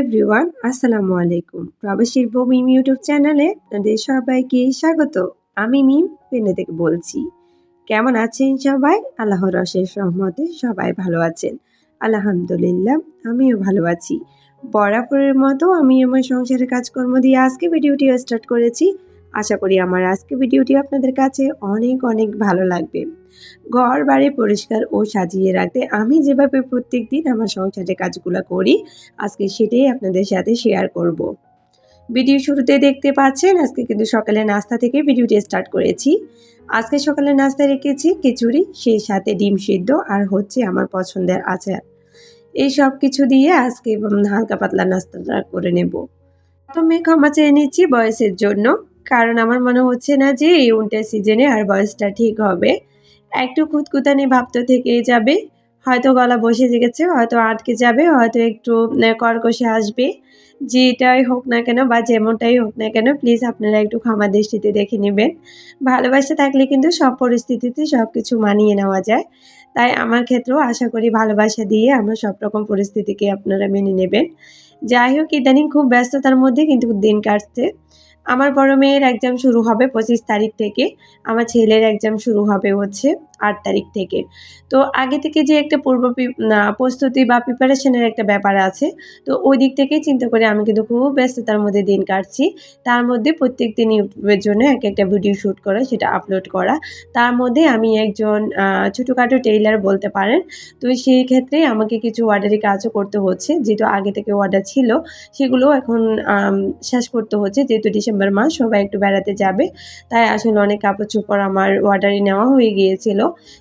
Everyone, আসসালামু আলাইকুম। প্রবাসীর বউ মিম ইউটিউব চ্যানেলে আপনাদের সবাইকে স্বাগত। আমি মিম, পেনে থেকে বলছি। কেমন আছেন সবাই? আল্লাহর রসের সহমতে সবাই ভালো আছেন। আলহামদুলিল্লাহ, আমিও ভালো আছি। বরাবরের মতো আমি আমার সংসারের কাজকর্ম দিয়ে আজকে ভিডিওটি স্টার্ট করেছি। আশা করি আমার আজকে ভিডিওটি আপনাদের কাছে অনেক অনেক ভালো লাগবে। ঘর, বাড়ি পরিষ্কার ও সাজিয়ে রাখতে আমি যেভাবে প্রত্যেক দিন আমার সংসারের কাজগুলো করি, আজকে সেটাই আপনাদের সাথে শেয়ার করব। ভিডিও শুরুতে দেখতে পাচ্ছেন, আজকে কিন্তু সকালে নাস্তা থেকে ভিডিওটি স্টার্ট করেছি। আজকে সকালে নাস্তা রেখেছি খিচুড়ি, সেই সাথে ডিম সিদ্ধ আর হচ্ছে আমার পছন্দের আচার। এই সব কিছু দিয়ে আজকে হালকা পাতলা নাস্তাটা করে নেব। প্রথমে ক্ষমা চেয়ে নিচ্ছি বয়সের জন্য। কারণ আমার মনে হচ্ছে না যে এই উইন্টার সিজনে আর বয়সটা ঠিক হবে। একটু খুঁতকুতানি ভাব তো থেকেই যাবে। হয়তো গলা বসে গেছে, হয়তো আটকে যাবে, হয়তো একটু কর্কশে আসবে। যেটাই হোক না কেন বা যেমনটাই হোক না কেন প্লিজ আপনারা একটু ক্ষমা দৃষ্টিতে দেখে নেবেন। ভালোবাসা থাকলে কিন্তু সব পরিস্থিতিতে সব কিছু মানিয়ে নেওয়া যায়। তাই আমার ক্ষেত্রেও আশা করি ভালোবাসা দিয়ে আমরা সব রকম পরিস্থিতিকে আপনারা মেনে নেবেন। যাই হোক, ইদানিং খুব ব্যস্ততার মধ্যে কিন্তু দিন কাটছে। আমার বড় মেয়ের এক্সাম শুরু হবে পঁচিশ তারিখ থেকে, আমার ছেলের এক্সাম শুরু হবে হচ্ছে আট তারিখ থেকে। তো আগে থেকে যে একটা পূর্ব প্রস্তুতি বা প্রিপারেশনের একটা ব্যাপার আছে, তো ওই দিক থেকেই চিন্তা করে আমি কিন্তু খুব ব্যস্ততার মধ্যে দিন কাটছি। তার মধ্যে প্রত্যেক দিন ইউটিউবের জন্য এক একটা ভিডিও শ্যুট করা, সেটা আপলোড করা। তার মধ্যে আমি একজন ছোটোখাটো টেইলার বলতে পারেন। তো সেই ক্ষেত্রে আমাকে কিছু অর্ডারি কাজও করতে হচ্ছে, যেহেতু আগে থেকে অর্ডার ছিল, সেগুলো এখন শেষ করতে হচ্ছে। যেহেতু ডিসেম্বর মাস, সবাই একটু বেড়াতে যাবে। তাই আসলে অনেক কাপড় চোপড় আমার অর্ডারই নেওয়া হয়ে গিয়েছিল।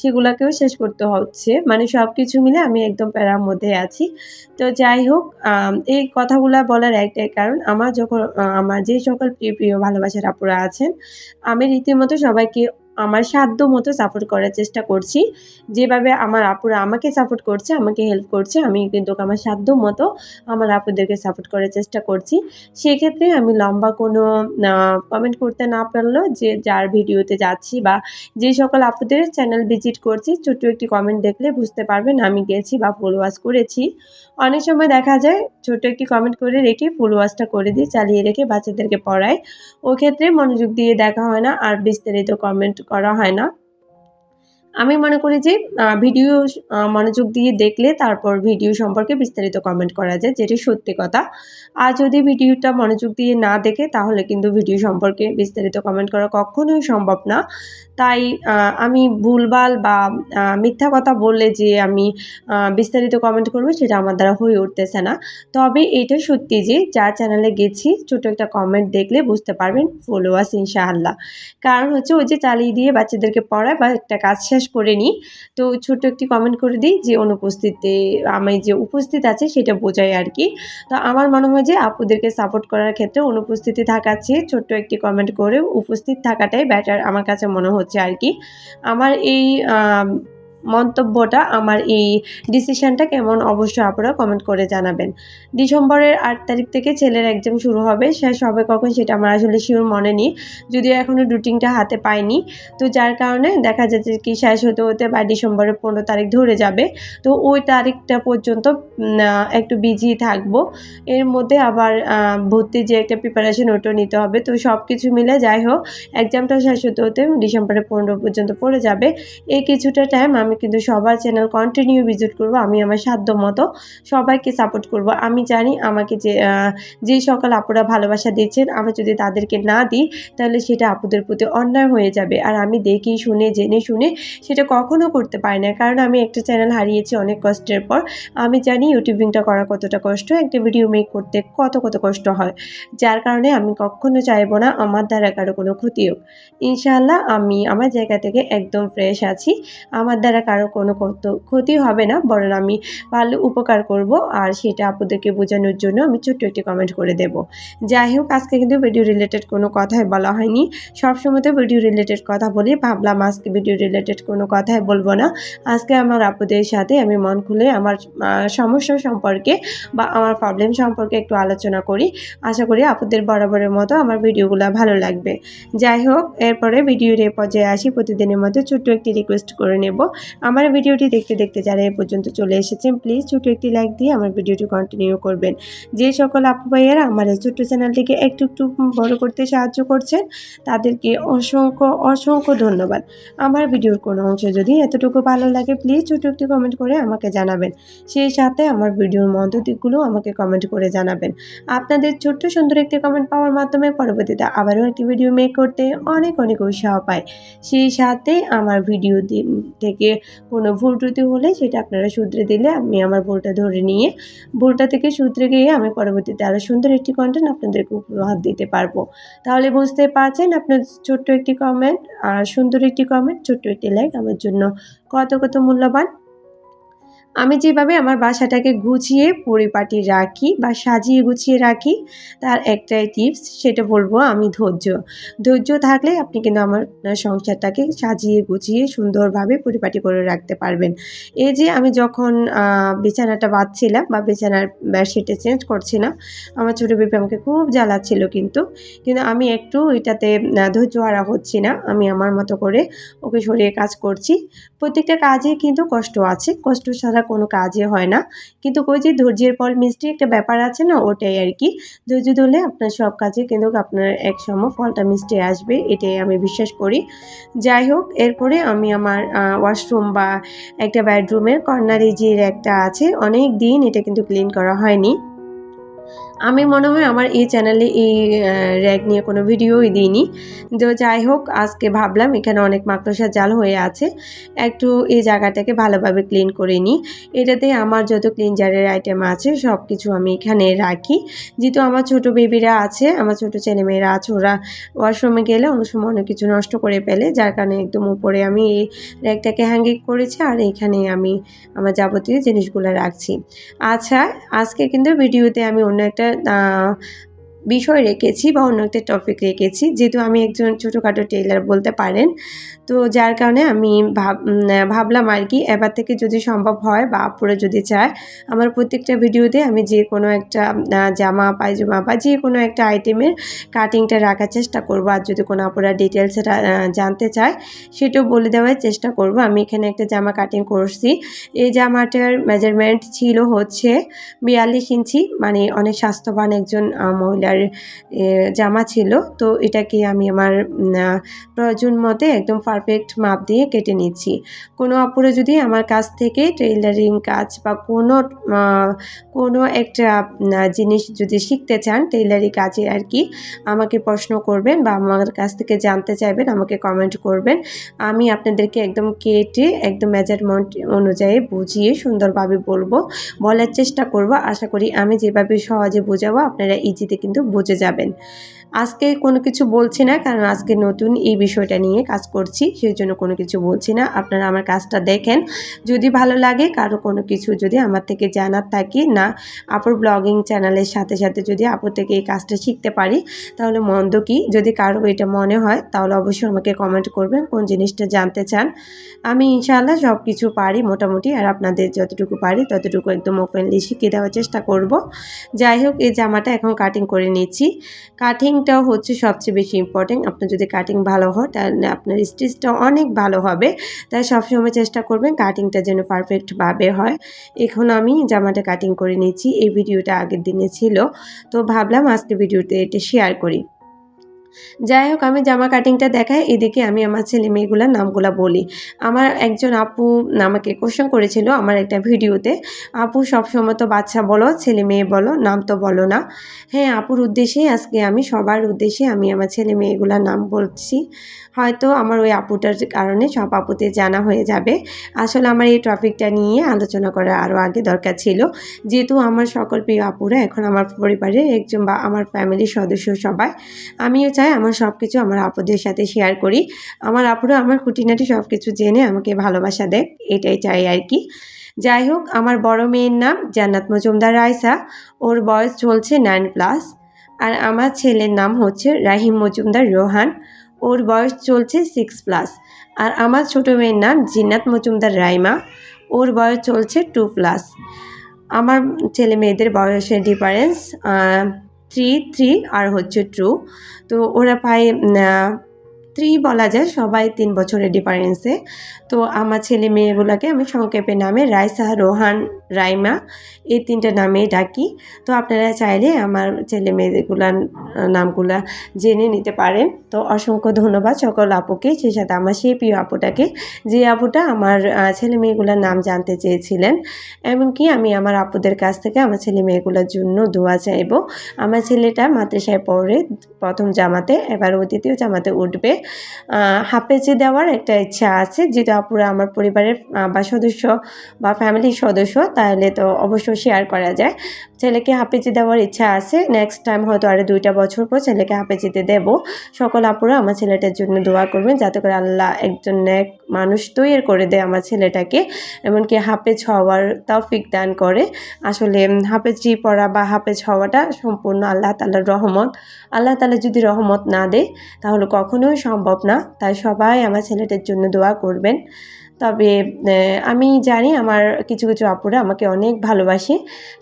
সেগুলোকেও শেষ করতে হচ্ছে। মানে সব কিছু মিলে আমি একদম প্যারার মধ্যে আছি। তো যাই হোক এই কথাগুলো বলার একটাই কারণ, আমার যখন আমার যে সকল প্রিয় প্রিয় ভালোবাসার আপুরা আছেন, আমি রীতিমতো সবাইকে আমার সাধ্য মতো সাপোর্ট করার চেষ্টা করছি। যেভাবে আমার আপুরা আমাকে সাপোর্ট করছে, আমাকে হেল্প করছে, আমি কিন্তু আমার সাধ্য মতো আমার আপুদেরকে সাপোর্ট করার চেষ্টা করছি। সেক্ষেত্রে আমি লম্বা কোনো কমেন্ট করতে না পারলেও যে যার ভিডিওতে যাচ্ছি বা যে সকল আপুদের চ্যানেল ভিজিট করছি, ছোট্ট একটি কমেন্ট দেখলে বুঝতে পারবেন আমি গেছি বা ফলোয়ার্স করেছি। অনেক সময় দেখা যায় ছোট একটি কমেন্ট করে রেখে ফলোয়ার্সটা করে দিই চালিয়ে রেখে বাচ্চাদেরকে পড়াই ও ক্ষেত্রে মনোযোগ দিয়ে দেখা হয় না, আর বিস্তারিত কমেন্ট করা হয় না। আমি মনে করি যে ভিডিও মনোযোগ দিয়ে দেখলে তারপর ভিডিও সম্পর্কে বিস্তারিত কমেন্ট করা যায়, যেটি সত্যি কথা। আর যদি ভিডিওটা মনোযোগ দিয়ে না দেখে, তাহলে কিন্তু ভিডিও সম্পর্কে বিস্তারিত কমেন্ট করা কখনোই সম্ভব না। তাই আমি ভুলভাল বা মিথ্যা কথা বললে যে আমি বিস্তারিত কমেন্ট করব সেটা আমার দ্বারা হয়ে উঠতেছে না। তবে এটা সত্যি যে যা চ্যানেলে গেছি ছোটো একটা কমেন্ট দেখলে বুঝতে পারবেন ফলোয়ার্স ইনশাআল্লাহ। কারণ হচ্ছে ওই যে চালিয়ে দিয়ে বাচ্চাদেরকে পড়ায় বা একটা কাজ শেষ করে নিই, তো ছোট্ট একটি কমেন্ট করে দিই যে অনুপস্থিতে, আমি যে উপস্থিত আছে সেটা বোঝাই আর কি। তো আমার মনে হয় যে আপুদেরকে সাপোর্ট করার ক্ষেত্রে অনুপস্থিতি থাকার চেয়ে ছোট্ট একটি কমেন্ট করে উপস্থিত থাকাটাই বেটার আমার কাছে মনে হচ্ছে। আর কি। আমার এই মন্তব্যটা আমার এই ডিসিশানটা কেমন? অবশ্যই আপনারা কমেন্ট করে জানাবেন। ডিসেম্বরের আট তারিখ থেকে ছেলের এক্সাম শুরু হবে শেষ হবে কখন সেটা আমার আসলে শিওর মনে নেই। যদিও এখনও রুটিনটা হাতে পাইনি, তো যার কারণে দেখা যাচ্ছে কি শেষ হতে হতে বা ডিসেম্বরের পনেরো তারিখ ধরে যাবে। তো ওই তারিখটা পর্যন্ত একটু বিজি থাকব। এর মধ্যে আবার ভর্তি যে একটা প্রিপারেশন ওটা নিতে হবে। তো সব কিছু মিলে যাই হোক এক্সামটা শেষ হতে হতে ডিসেম্বরের পনেরো পর্যন্ত পড়ে যাবে। এই কিছুটা টাইম আমি আমি কিন্তু সবার চ্যানেল কন্টিনিউ ভিজিট করব, আমি আমার সাধ্য মতো সবাইকে সাপোর্ট করব। আমি জানি আমাকে যে যেই সকল আপুরা ভালোবাসা দিচ্ছেন, আমি যদি তাদেরকে না দিই, তাহলে সেটা আপুদের প্রতি অন্যায় হয়ে যাবে। আর আমি দেখি, শুনে, জেনে শুনে সেটা কখনো করতে পারি না। কারণ আমি একটা চ্যানেল হারিয়েছি অনেক কষ্টের পর। আমি জানি ইউটিউবিংটা করা কতটা কষ্ট, একটা ভিডিও মেক করতে কত কত কষ্ট হয়। যার কারণে আমি কখনো চাইব না আমার দ্বারা কারও কোনো ক্ষতি হোক। ইনশাআল্লাহ আমি আমার জায়গা থেকে একদম ফ্রেশ আছি। আমার দ্বারা কারও কোনো ক্ষতি হবে না, বরং আমি ভালো উপকার করব আর সেটা আপনাদেরকে বোঝানোর জন্য আমি ছোট্ট একটি কমেন্ট করে দেব। যাই হোক, আজকে কিন্তু ভিডিও রিলেটেড কোনো কথাই বলা হয়নি। সবসময় তো ভিডিও রিলেটেড কথা বলি, ভাবলাম আজকে ভিডিও রিলেটেড কোনো কথাই বলব না। আজকে আমার আপুদের সাথে আমি মন খুলে আমার সমস্যা সম্পর্কে বা আমার প্রবলেম সম্পর্কে একটু আলোচনা করি। আশা করি আপুদের বরাবরের মতো আমার ভিডিওগুলো ভালো লাগবে। যাই হোক, এরপরে ভিডিওর এ পর্যায়ে আসি। প্রতিদিনের মতো ছোট্ট একটি রিকোয়েস্ট করে নেব। আমার ভিডিওটি দেখতে দেখতে যারা এ পর্যন্ত চলে এসেছেন প্লিজ ছোটো একটি লাইক দিয়ে আমার ভিডিওটি কন্টিনিউ করবেন। যে সকল আপু ভাইয়েরা আমার এই ছোট্ট চ্যানেলটিকে একটু একটু বড় করতে সাহায্য করছেন, তাদেরকে অসংখ্য অসংখ্য ধন্যবাদ। আমার ভিডিওর কোনো অংশ যদি এতটুকু ভালো লাগে প্লিজ ছোটো একটি কমেন্ট করে আমাকে জানাবেন। সেই সাথে আমার ভিডিওর মন্দ দিকগুলো আমাকে কমেন্ট করে জানাবেন। আপনাদের ছোট্ট সুন্দর একটি কমেন্ট পাওয়ার মাধ্যমে পরবর্তীতে আবারও একটি ভিডিও মেক করতে অনেক অনেক উৎসাহ পায়। সেই সাথে আমার ভিডিও থেকে কোনো ভুল ত্রুটি হলে সেটা আপনারা শুধরে দিলে আমি আমার ভুলটা ধরে নিয়ে ভুলটা থেকে শুধরে গিয়ে আমি পরবর্তীতে আরও সুন্দর একটি কন্টেন্ট আপনাদেরকে উপহার দিতে পারব। তাহলে বুঝতে পারছেন আপনার ছোট্ট একটি কমেন্ট আর সুন্দর একটি কমেন্ট ছোট্ট একটি লাইক আমার জন্য কত কত মূল্যবান। আমি যেভাবে আমার বাসাটাকে গুছিয়ে পরিপাটি রাখি বা সাজিয়ে গুছিয়ে রাখি, তার একটাই টিপস সেটা বলব আমি ধৈর্য। ধৈর্য থাকলে আপনি কিন্তু আমার সংসারটাকে সাজিয়ে গুছিয়ে সুন্দরভাবে পরিপাটি করে রাখতে পারবেন। এই যে আমি যখন বিছানাটা বাঁধছিলাম বা বিছানার বেডশিটে চেঞ্জ করছিলাম, আমার ছোটো বেবি আমাকে খুব জ্বালাচ্ছিল কিন্তু। কিন্তু আমি একটু এটাতে ধৈর্য হারা হচ্ছি না, আমি আমার মতো করে ওকে সরিয়ে কাজ করছি। প্রত্যেকটা কাজে কিন্তু কষ্ট আছে, কষ্ট ছাড়া কোনো কাজে হয় না। কিন্তু ওই যে ধৈর্যের ফল মিষ্টি একটা ব্যাপার আছে না, ওটাই আর কি। ধৈর্য ধরলে আপনার সব কাজে কিন্তু আপনার এক সময় ফলটা মিষ্টি আসবে, এটাই আমি বিশ্বাস করি। যাই হোক, এরপরে আমি আমার ওয়াশরুম বা একটা বেডরুমের কর্নারে যে একটা আছে, অনেক দিন এটা কিন্তু ক্লিন করা হয়নি। আমি মনে হয় আমার এই চ্যানেলে এই র্যাক নিয়ে কোনো ভিডিওই দিইনি। তো যাই হোক, আজকে ভাবলাম এখানে অনেক মাকড়সার জাল হয়ে আছে, একটু এই জায়গাটাকে ভালোভাবে ক্লিন করে নিই। এটাতে আমার যত ক্লিনজারের আইটেম আছে সব কিছু আমি এখানে রাখি। যেহেতু আমার ছোট বেবিরা আছে, আমার ছোট ছেলেমেয়েরা আছে, ওরা ওয়াশরুমে গেলে অনেক সময় অনেক কিছু নষ্ট করে ফেলে, যার কারণে একদম উপরে আমি এই র্যাকটাকে হ্যাঙ্গিং করেছি আর এখানে আমি আমার যাবতীয় জিনিসগুলো রাখছি। আচ্ছা আজকে কিন্তু ভিডিওতে আমি অন্য একটা একটা বিষয় রেখেছি বা অন্য একটা টপিক রেখেছি। যেহেতু আমি একজন ছোটোখাটো টেইলার বলতে পারেন, তো যার কারণে আমি ভাব ভাবলাম আর কি, এবার থেকে যদি সম্ভব হয় বা আপুরা যদি চায়, আমার প্রত্যেকটা ভিডিওতে আমি যে কোনো একটা জামা, পায়জামা বা যে কোনো একটা আইটেমের কাটিংটা রাখার চেষ্টা করব। আর যদি কোনো আপুরা ডিটেলস জানতে চায়, সেটাও বলে দেওয়ার চেষ্টা করব। আমি এখানে একটা জামা কাটিং করছি। এই জামাটার মেজারমেন্ট ছিল হচ্ছে বিয়াল্লিশ ইঞ্চি মানে অনেক স্বাস্থ্যবান একজন মহিলার জামা ছিল। তো এটাকে আমি আমার প্রয়োজন মতে একদম পারফেক্ট মাপ দিয়ে কেটে নিচ্ছি। কোনো অপরে যদি আমার কাছ থেকে টেইলারিং কাজ বা কোনো কোনো একটা জিনিস যদি শিখতে চান টেইলারি কাজে আর কি, আমাকে প্রশ্ন করবেন বা আমার কাছ থেকে জানতে চাইবেন, আমাকে কমেন্ট করবেন। আমি আপনাদেরকে একদম কেটে, একদম মেজারমেন্ট অনুযায়ী বুঝিয়ে সুন্দরভাবে বলব। বলার চেষ্টা করব। আশা করি আমি যেভাবে সহজে বোঝাবো, আপনারা ইজিতে কিন্তু বুঝে যাবেন। আজকে কোনো কিছু বলছি না, কারণ আজকে নতুন এই বিষয়টা নিয়ে কাজ করছি সেই জন্য কোনো কিছু বলছি না। আপনারা আমার কাজটা দেখেন। যদি ভালো লাগে, কারও কোনো কিছু যদি আমার থেকে জানার থাকে, না, আপুর ব্লগিং চ্যানেলের সাথে সাথে যদি আপুর থেকে এই কাজটা শিখতে পারি, তাহলে মন্দ কি? যদি কারও এটা মনে হয়, তাহলে অবশ্যই আমাকে কমেন্ট করবেন, কোন জিনিসটা জানতে চান। আমি ইনশাআল্লাহ সব কিছু পারি মোটামুটি, আর আপনাদের যতটুকু পারি, ততটুকু একদম ওপেনলি শিখিয়ে দেওয়ার চেষ্টা করব। যাই হোক, এই জামাটা এখন কাটিং করে নিচ্ছি। কাটিং কাটিংটাও হচ্ছে সবচেয়ে বেশি ইম্পর্টেন্ট আপনার যদি কাটিং ভালো হয়, তাহলে আপনার স্টিচটা অনেক ভালো হবে। তাই সবসময় চেষ্টা করবেন কাটিংটা যেন পারফেক্টভাবে হয়। এখন আমি জামাটা কাটিং করে নিয়েছি, এই ভিডিওটা আগের দিনে ছিল। তো ভাবলাম আজকে ভিডিওতে এটা শেয়ার করি। যাই হোক, আমি জামা কাটিংটা দেখাই, এদিকে আমি আমার ছেলে মেয়েগুলোর নামগুলো বলি। আমার একজন আপু আমাকে কোশ্চেন করেছিল আমার একটা ভিডিওতে, আপু, সবসময় তো বাচ্চা বলো, ছেলে মেয়ে বলো, নাম তো বলো না। হ্যাঁ আপুর উদ্দেশ্যেই আজকে আমি, সবার উদ্দেশ্যে আমি আমার ছেলে মেয়েগুলোর নাম বলছি। হয়তো আমার ওই আপুটার কারণে সব আপুতে জানা হয়ে যাবে। আসলে আমার এই টপিকটা নিয়ে আলোচনা করা আরও আগে দরকার ছিল। যেহেতু আমার সকল প্রিয় আপুরা এখন আমার পরিবারের একজন বা আমার ফ্যামিলির সদস্য সবাই, আমিও চাই আমার সব কিছু আমার আপুদের সাথে শেয়ার করি। আমার আপুরা আমার খুঁটিনাটি সব কিছু জেনে আমাকে ভালোবাসা দেয়, এটাই চাই আর কি। যাই হোক, আমার বড় মেয়ের নাম জান্নাত মজুমদার রায়সা ওর বয়স চলছে নাইন প্লাস আর আমার ছেলের নাম হচ্ছে রাহিম মজুমদার রোহান। ওর বয়স চলছে সিক্স প্লাস আর আমার ছোটো মেয়ের নাম জিন্নাত মজুমদার রাইমা। ওর বয়স চলছে টু প্লাস আমার ছেলে মেয়েদের বয়সের ডিফারেন্স থ্রি থ্রি আর হচ্ছে ট্রু তো ওরা প্রায় স্ত্রী বলা যায়, সবাই তিন বছরের ডিফারেন্সে তো আমার ছেলে মেয়েগুলোকে আমি সংক্ষেপে নামে রাইসা, রোহান, রাইমা, এই তিনটা নামেই ডাকি। তো আপনারা চাইলে আমার ছেলে মেয়েগুলার নামগুলা জেনে নিতে পারেন। তো অসংখ্য ধন্যবাদ সকল আপুকে সেই সাথে আমার, সেই প্রিয় আপুটাকে। যে আপুটা আমার ছেলে মেয়েগুলোর নাম জানতে চেয়েছিলেন, এমনকি আমি আমার আপুদের কাছ থেকে আমার ছেলে মেয়েগুলোর জন্য দোয়া চাইব। আমার ছেলেটা মাদ্রাসায় পড়ে, প্রথম জামাতে, এবার দ্বিতীয় জামাতে উঠবে। হাফেজে দেওয়ার একটা ইচ্ছা আছে, যেটা আপুরা আমার পরিবারের বা সদস্য বা ফ্যামিলির সদস্য, তাহলে তো অবশ্যই শেয়ার করা যায়। ছেলেকে হাফেজে দেওয়ার ইচ্ছা আছে। নেক্সট টাইম হয়তো আরও দুইটা বছর পর ছেলেকে হাফেজিতে দেব। সকল আপুরা আমার ছেলেটার জন্য দোয়া করবেন যাতে করে আল্লাহ একজন ন্যাক মানুষ তৈরি করে দেয় আমার ছেলেটাকে। এমনকি হাফেজ হওয়ার তৌফিক দান করে। আসলে হাফেজি পড়া বা হাফেজ হওয়াটা সম্পূর্ণ আল্লাহ তালার রহমত। আল্লাহ তালা যদি রহমত না দেয়, তাহলে কখনোই সম্ভব না। তাই সবাই আমার ছেলেটার জন্য দোয়া করবেন। তবে আমি জানি আমার কিছু কিছু আপুরা আমাকে অনেক ভালোবাসে।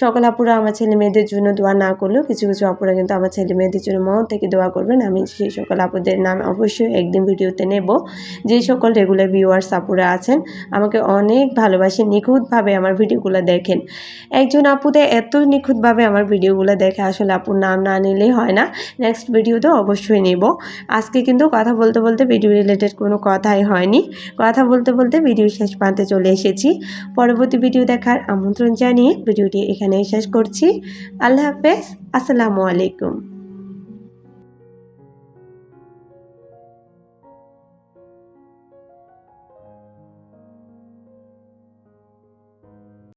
সকল আপুরা আমার ছেলে মেয়েদের জন্য দোয়া না করলেও কিছু কিছু আপুরা কিন্তু আমার ছেলে মেয়েদের জন্য মন থেকে দোয়া করবেন। আমি সেই সকল আপুদের নাম অবশ্যই একদিন ভিডিওতে নেব। যে সকল রেগুলার ভিউয়ার্স আপুরা আছেন, আমাকে অনেক ভালোবাসে, নিখুঁতভাবে আমার ভিডিওগুলো দেখেন। একজন আপুতে এত নিখুঁতভাবে আমার ভিডিওগুলো দেখে আসলে আপুর নাম না নিলেই হয় না। নেক্সট ভিডিওতে অবশ্যই নেব। আজকে কিন্তু কথা বলতে বলতে ভিডিও রিলেটেড কোনো কথাই হয়নি। কথা বলতে বলতে ভিডিও শেষ প্রান্তে চলে এসেছি। পরবর্তী ভিডিও দেখার আমন্ত্রণ জানিয়ে ভিডিওটি এখানেই শেষ করছি। আল্লাহ হাফেজ। আসসালামু আলাইকুম।